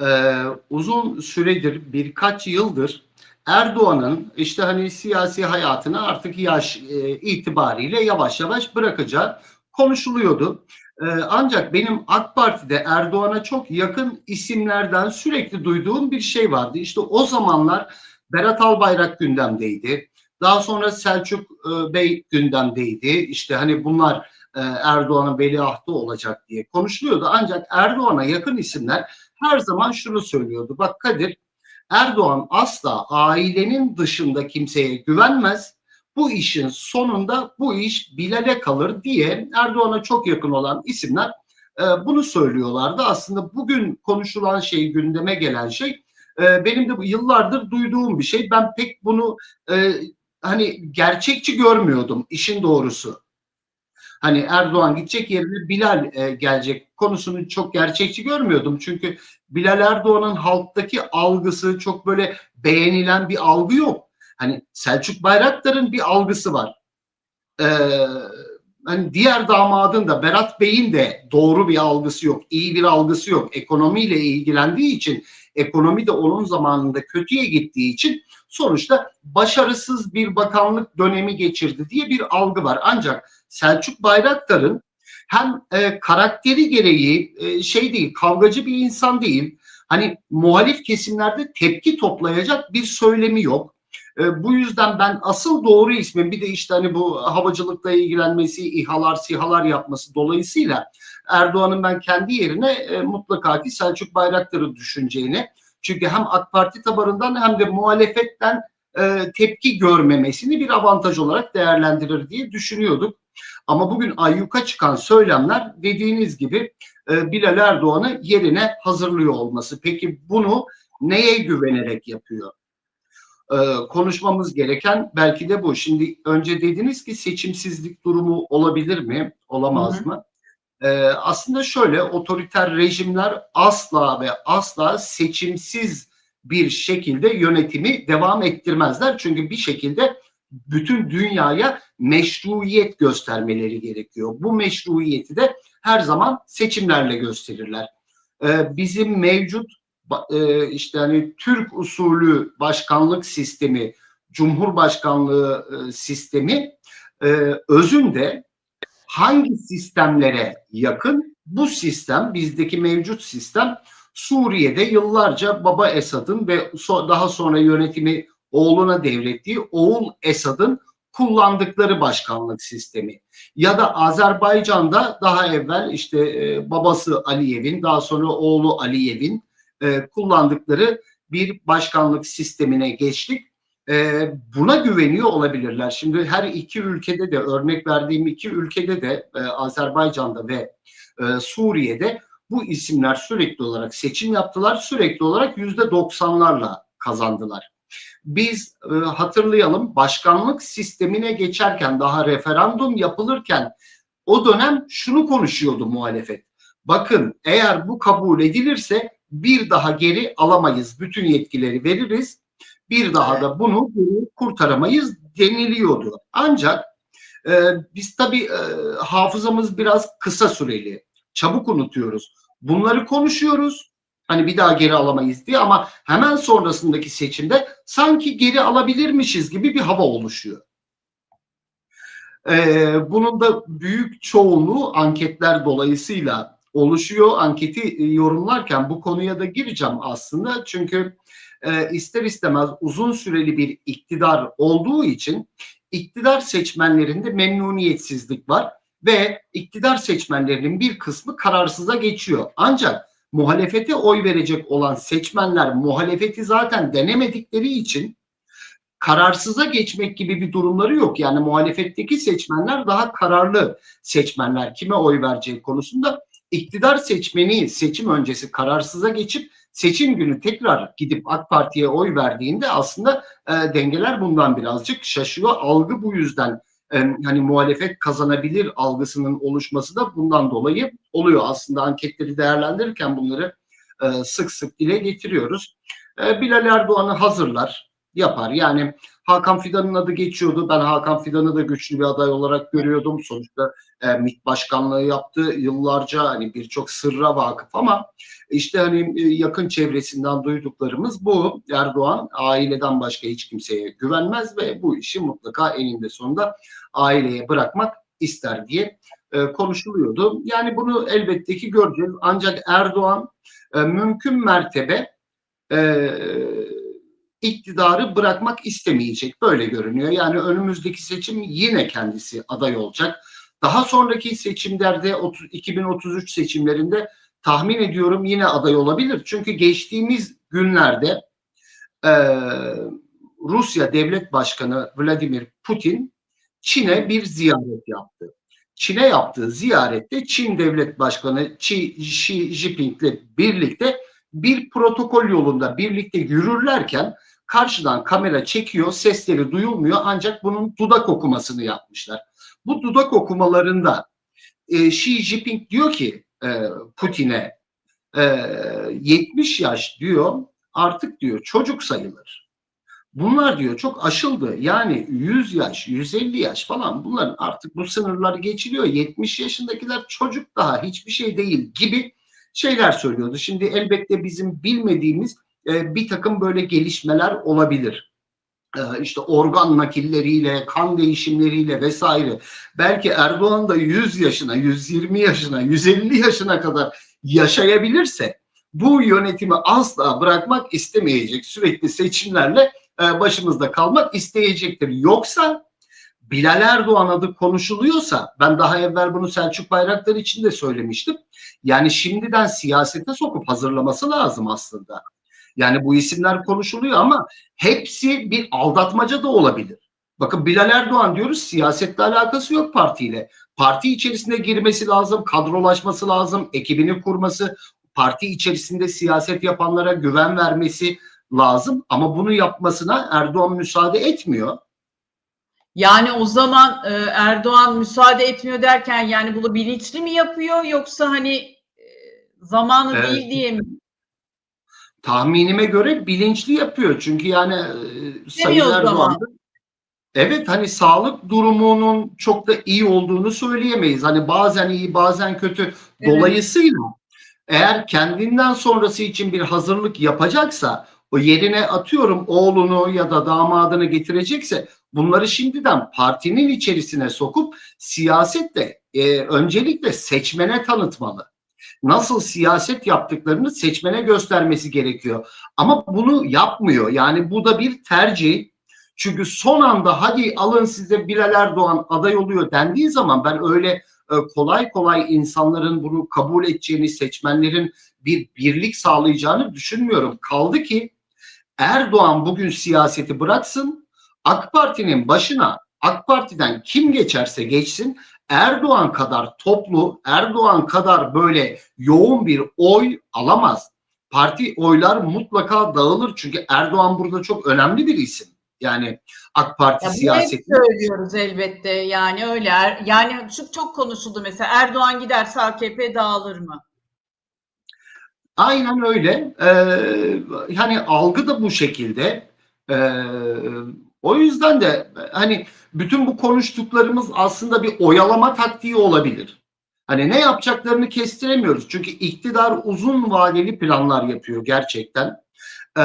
e, uzun süredir birkaç yıldır Erdoğan'ın işte hani siyasi hayatını artık yaş e, itibariyle yavaş yavaş bırakacağı konuşuluyordu. E, ancak benim AK Parti'de Erdoğan'a çok yakın isimlerden sürekli duyduğum bir şey vardı. İşte o zamanlar Berat Albayrak gündemdeydi. Daha sonra Selçuk e, Bey gündemdeydi. İşte hani bunlar e, Erdoğan'ın veliahtı olacak diye konuşuluyordu. Ancak Erdoğan'a yakın isimler her zaman şunu söylüyordu. Bak Kadir Erdoğan asla ailenin dışında kimseye güvenmez. Bu işin sonunda bu iş Bilal'e kalır diye Erdoğan'a çok yakın olan isimler e, bunu söylüyorlardı. Aslında bugün konuşulan şey, gündeme gelen şey e, benim de yıllardır duyduğum bir şey. Ben pek bunu e, hani gerçekçi görmüyordum işin doğrusu. Hani Erdoğan gidecek yerine Bilal e, gelecek konusunu çok gerçekçi görmüyordum. Çünkü Bilal Erdoğan'ın halktaki algısı çok böyle beğenilen bir algı yok. Hani Selçuk Bayraktar'ın bir algısı var. Ee, hani diğer damadın da Berat Bey'in de doğru bir algısı yok, iyi bir algısı yok. Ekonomiyle ilgilendiği için, ekonomi de onun zamanında kötüye gittiği için sonuçta başarısız bir bakanlık dönemi geçirdi diye bir algı var. Ancak Selçuk Bayraktar'ın hem e, karakteri gereği e, şey değil, kavgacı bir insan değil. Hani muhalif kesimlerde tepki toplayacak bir söylemi yok. E, bu yüzden ben asıl doğru ismin bir de işte hani bu havacılıkla ilgilenmesi, İHA'lar, SİHA'lar yapması dolayısıyla Erdoğan'ın ben kendi yerine e, mutlaka ki Selçuk Bayraktar'ı düşüneceğini çünkü hem AK Parti tabanından hem de muhalefetten e, tepki görmemesini bir avantaj olarak değerlendirir diye düşünüyorduk. Ama bugün ayyuka çıkan söylemler dediğiniz gibi e, Bilal Erdoğan'ı yerine hazırlıyor olması. Peki bunu neye güvenerek yapıyor? E, konuşmamız gereken belki de bu. Şimdi önce dediniz ki seçimsizlik durumu olabilir mi, olamaz hı hı. mı? E, aslında şöyle otoriter rejimler asla ve asla seçimsiz bir şekilde yönetimi devam ettirmezler. Çünkü bir şekilde bütün dünyaya meşruiyet göstermeleri gerekiyor. Bu meşruiyeti de her zaman seçimlerle gösterirler. Ee, bizim mevcut e, işte hani Türk usulü başkanlık sistemi, cumhurbaşkanlığı e, sistemi e, özünde hangi sistemlere yakın? Bu sistem, bizdeki mevcut sistem Suriye'de yıllarca Baba Esad'ın ve daha sonra yönetimi oğluna devrettiği oğul Esad'ın kullandıkları başkanlık sistemi. Ya da Azerbaycan'da daha evvel işte e, babası Aliyev'in daha sonra oğlu Aliyev'in e, kullandıkları bir başkanlık sistemine geçtik. E, buna güveniyor olabilirler. Şimdi her iki ülkede de örnek verdiğim iki ülkede de e, Azerbaycan'da ve e, Suriye'de bu isimler sürekli olarak seçim yaptılar. Sürekli olarak yüzde doksanlarla kazandılar. Biz e, hatırlayalım başkanlık sistemine geçerken daha referandum yapılırken o dönem şunu konuşuyordu muhalefet. Bakın eğer bu kabul edilirse bir daha geri alamayız. Bütün yetkileri veririz. Bir daha da bunu kurtaramayız deniliyordu. Ancak e, biz tabii e, hafızamız biraz kısa süreli. Çabuk unutuyoruz. Bunları konuşuyoruz. Hani bir daha geri alamayız diye ama hemen sonrasındaki seçimde sanki geri alabilirmişiz gibi bir hava oluşuyor. Ee, bunun da büyük çoğunluğu anketler dolayısıyla oluşuyor. Anketi e, yorumlarken bu konuya da gireceğim aslında. Çünkü e, ister istemez uzun süreli bir iktidar olduğu için iktidar seçmenlerinde memnuniyetsizlik var ve iktidar seçmenlerinin bir kısmı kararsıza geçiyor. Ancak muhalefete oy verecek olan seçmenler muhalefeti zaten denemedikleri için kararsıza geçmek gibi bir durumları yok. Yani muhalefetteki seçmenler daha kararlı seçmenler kime oy vereceği konusunda iktidar seçmeni seçim öncesi kararsıza geçip seçim günü tekrar gidip AK Parti'ye oy verdiğinde aslında e, dengeler bundan birazcık şaşıyor. Algı bu yüzden hani muhalefet kazanabilir algısının oluşması da bundan dolayı oluyor. Aslında anketleri değerlendirirken bunları e, sık sık dile getiriyoruz. E, Bilal Erdoğan'ı hazırlar. Yapar. Yani Hakan Fidan'ın adı geçiyordu. Ben Hakan Fidan'ı da güçlü bir aday olarak görüyordum. Sonuçta e, MİT başkanlığı yaptı yıllarca hani birçok sırra vakıf ama işte hani e, yakın çevresinden duyduklarımız bu. Erdoğan aileden başka hiç kimseye güvenmez ve bu işi mutlaka eninde sonunda aileye bırakmak ister diye e, konuşuluyordu. Yani bunu elbette ki göreceğiz. Ancak Erdoğan e, mümkün mertebe e, iktidarı bırakmak istemeyecek. Böyle görünüyor. Yani önümüzdeki seçim yine kendisi aday olacak. Daha sonraki seçimlerde 30, 2033 seçimlerinde tahmin ediyorum yine aday olabilir. Çünkü geçtiğimiz günlerde e, Rusya Devlet Başkanı Vladimir Putin Çin'e bir ziyaret yaptı. Çin'e yaptığı ziyarette Çin Devlet Başkanı Xi, Xi Jinping'le birlikte bir protokol yolunda birlikte yürürlerken karşıdan kamera çekiyor, sesleri duyulmuyor ancak bunun dudak okumasını yapmışlar. Bu dudak okumalarında e, Xi Jinping diyor ki e, Putin'e e, 70 yaş diyor artık diyor çocuk sayılır. Bunlar diyor çok aşıldı. Yani 100 yaş, 150 yaş falan bunların artık bu sınırları geçiliyor. 70 yaşındakiler çocuk daha hiçbir şey değil gibi şeyler söylüyordu. Şimdi elbette bizim bilmediğimiz e, bir takım böyle gelişmeler olabilir. E, işte organ nakilleriyle, kan değişimleriyle vesaire. Belki Erdoğan da 100 yaşına, 120 yaşına, 150 yaşına kadar yaşayabilirse bu yönetimi asla bırakmak istemeyecek. Sürekli seçimlerle e, başımızda kalmak isteyecektir. Yoksa Bilal Erdoğan adı konuşuluyorsa ben daha evvel bunu Selçuk Bayraktar için de söylemiştim. Yani şimdiden siyasete sokup hazırlaması lazım aslında. Yani bu isimler konuşuluyor ama hepsi bir aldatmaca da olabilir. Bakın Bilal Erdoğan diyoruz siyasetle alakası yok partiyle. Parti içerisinde girmesi lazım, kadrolaşması lazım, ekibini kurması, parti içerisinde siyaset yapanlara güven vermesi lazım. Ama bunu yapmasına Erdoğan müsaade etmiyor. Yani o zaman e, Erdoğan müsaade etmiyor derken yani bunu bilinçli mi yapıyor yoksa hani e, zamanı Evet. değil diye mi? Tahminime göre bilinçli yapıyor. Çünkü yani e, Sayın Demiyor o zaman. Erdoğan da- Evet hani sağlık durumunun çok da iyi olduğunu söyleyemeyiz. Hani bazen iyi bazen kötü. Evet. Dolayısıyla eğer kendinden sonrası için bir hazırlık yapacaksa o yerine atıyorum oğlunu ya da damadını getirecekse bunları şimdiden partinin içerisine sokup siyasette e, öncelikle seçmene tanıtmalı nasıl siyaset yaptıklarını seçmene göstermesi gerekiyor. Ama bunu yapmıyor. Yani bu da bir tercih. Çünkü son anda hadi alın size Bilal Erdoğan aday oluyor dendiği zaman ben öyle e, kolay kolay insanların bunu kabul edeceğini, seçmenlerin bir birlik sağlayacağını düşünmüyorum. Kaldı ki Erdoğan bugün siyaseti bıraksın, AK Parti'nin başına AK Parti'den kim geçerse geçsin Erdoğan kadar toplu, Erdoğan kadar böyle yoğun bir oy alamaz. Parti oylar mutlaka dağılır çünkü Erdoğan burada çok önemli bir isim. Yani AK Parti Ya siyaseti söylüyoruz elbette yani öyle. Er- Yani çok çok konuşuldu mesela Erdoğan giderse AKP dağılır mı? aynen öyle. Ee, hani algı da bu şekilde. Ee, o yüzden de hani bütün bu konuştuklarımız aslında bir oyalama taktiği olabilir. Hani ne yapacaklarını kestiremiyoruz. Çünkü iktidar uzun vadeli planlar yapıyor gerçekten. Ee,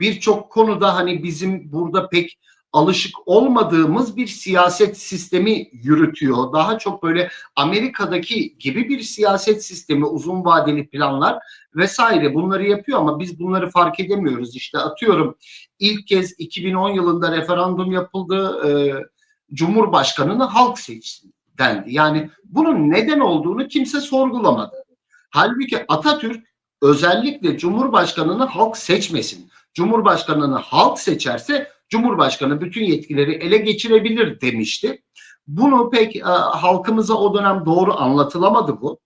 Birçok konuda hani bizim burada pek alışık olmadığımız bir siyaset sistemi yürütüyor. Daha çok böyle Amerika'daki gibi bir siyaset sistemi, uzun vadeli planlar vesaire bunları yapıyor ama biz bunları fark edemiyoruz. İşte atıyorum ilk kez 2010 yılında referandum yapıldı. E, Cumhurbaşkanını halk seçti dendi. Yani bunun neden olduğunu kimse sorgulamadı. Halbuki Atatürk özellikle Cumhurbaşkanını halk seçmesin. Cumhurbaşkanını halk seçerse Cumhurbaşkanı bütün yetkileri ele geçirebilir demişti. Bunu pek e, halkımıza o dönem doğru anlatılamadı bu.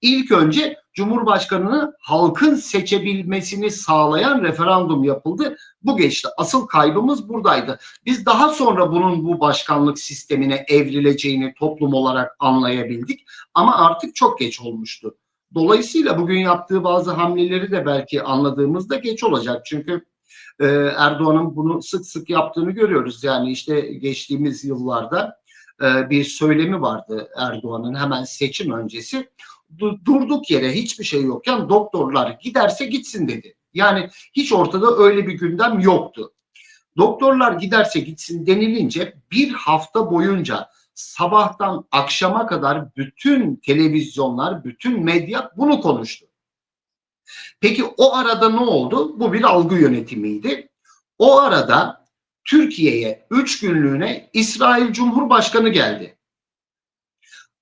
İlk önce Cumhurbaşkanını halkın seçebilmesini sağlayan referandum yapıldı. Bu geçti. Asıl kaybımız buradaydı. Biz daha sonra bunun bu başkanlık sistemine evrileceğini toplum olarak anlayabildik. Ama artık çok geç olmuştu. Dolayısıyla bugün yaptığı bazı hamleleri de belki anladığımızda geç olacak. Çünkü Ee, Erdoğan'ın bunu sık sık yaptığını görüyoruz. Yani işte geçtiğimiz yıllarda e, bir söylemi vardı Erdoğan'ın hemen seçim öncesi. Du- durduk yere hiçbir şey yokken doktorlar giderse gitsin dedi. Yani hiç ortada öyle bir gündem yoktu. Doktorlar giderse gitsin denilince bir hafta boyunca sabahtan akşama kadar bütün televizyonlar, bütün medya bunu konuştu. Peki o arada ne oldu? Bu bir algı yönetimiydi. O arada Türkiye'ye üç günlüğüne İsrail Cumhurbaşkanı geldi.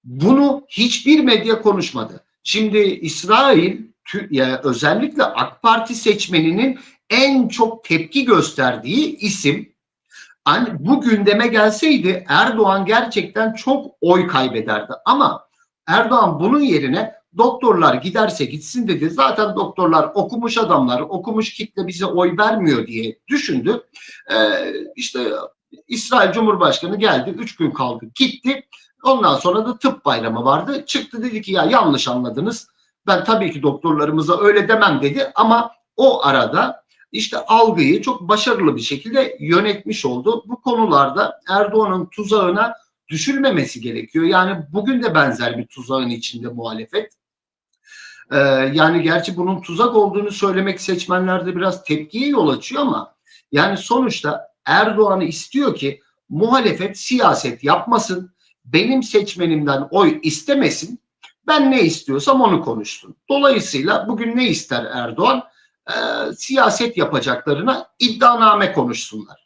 Bunu hiçbir medya konuşmadı. Şimdi İsrail özellikle AK Parti seçmeninin en çok tepki gösterdiği isim. Hani bu gündeme gelseydi Erdoğan gerçekten çok oy kaybederdi. Ama Erdoğan bunun yerine doktorlar giderse gitsin dedi. Zaten doktorlar okumuş adamlar, okumuş kitle bize oy vermiyor diye düşündü. Ee, işte İsrail Cumhurbaşkanı geldi, üç gün kaldı, gitti. Ondan sonra da tıp bayramı vardı. Çıktı dedi ki ya yanlış anladınız. Ben tabii ki doktorlarımıza öyle demem dedi ama o arada işte algıyı çok başarılı bir şekilde yönetmiş oldu. Bu konularda Erdoğan'ın tuzağına düşülmemesi gerekiyor. Yani bugün de benzer bir tuzağın içinde muhalefet. Ee, yani gerçi bunun tuzak olduğunu söylemek seçmenlerde biraz tepkiye yol açıyor ama yani sonuçta Erdoğan istiyor ki muhalefet siyaset yapmasın, benim seçmenimden oy istemesin, ben ne istiyorsam onu konuşsun. Dolayısıyla bugün ne ister Erdoğan? Ee, siyaset yapacaklarına iddianame konuşsunlar.